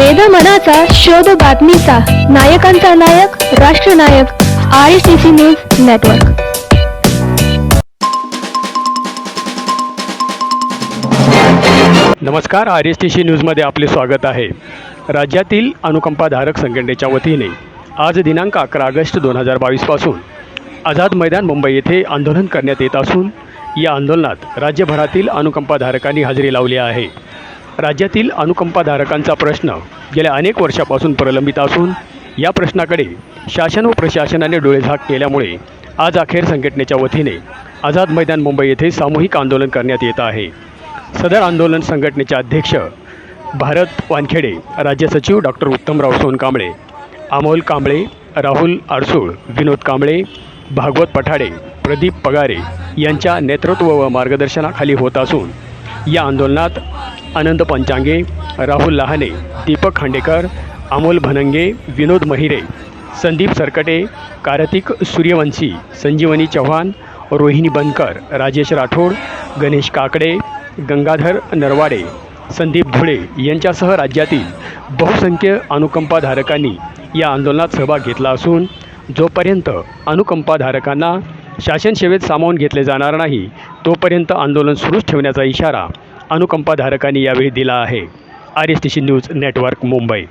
वेद मनाचा शोध बातमीचा. नायकांचा नायक राष्ट्रनायक I S T C news network नमस्कार आर एस टी सी न्यूजमध्ये आपले स्वागत आहे. राज्यातील अनुकंपाधारक संघटनेच्या वतीने आज दिनांक अकरा ऑगस्ट दोन हजार बावीसपासून आझाद मैदान मुंबई येथे आंदोलन करण्यात येत असून या आंदोलनात राज्यभरातील अनुकंपाधारकांनी हजेरी लावली आहे. राज्यातील अनुकंपाधारकांचा प्रश्न गेल्या अनेक वर्षापासून प्रलंबित असून या प्रश्नाकडे शासन व प्रशासनाने डोळेझाक केल्यामुळे आज अखेर संघटनेच्या वतीने आझाद मैदान मुंबई येथे सामूहिक आंदोलन करण्यात येत आहे. सदर आंदोलन संघटनेचे अध्यक्ष भारत वानखेडे राज्य सचिव डॉक्टर उत्तमराव सोनकांबळे अमोल कांबळे राहुल आडसूळ विनोद कांबळे भागवत पठाडे प्रदीप पगारे यांच्या नेतृत्व व मार्गदर्शनाखाली होत असून या आंदोलनात आनंद पंचांगे राहुल लहाने दीपक खांडेकर अमोल भनंगे विनोद महिरे संदीप सरकटे कार्तिक सूर्यवंशी संजीवनी चव्हाण रोहिणी बनकर राजेश राठोड गणेश काकडे गंगाधर नरवाडे संदीप धुळे यांच्यासह राज्यातील बहुसंख्य अनुकंपाधारकांनी या आंदोलनात सहभाग घेतला असून जोपर्यंत अनुकंपाधारकांना शासनसेवेत सामावून घेतले जाणार नाही तोपर्यंत आंदोलन सुरूच ठेवण्याचा इशारा अनुकंपाधारकांनी यावेळी दिला आहे. R S T C news network Mumbai.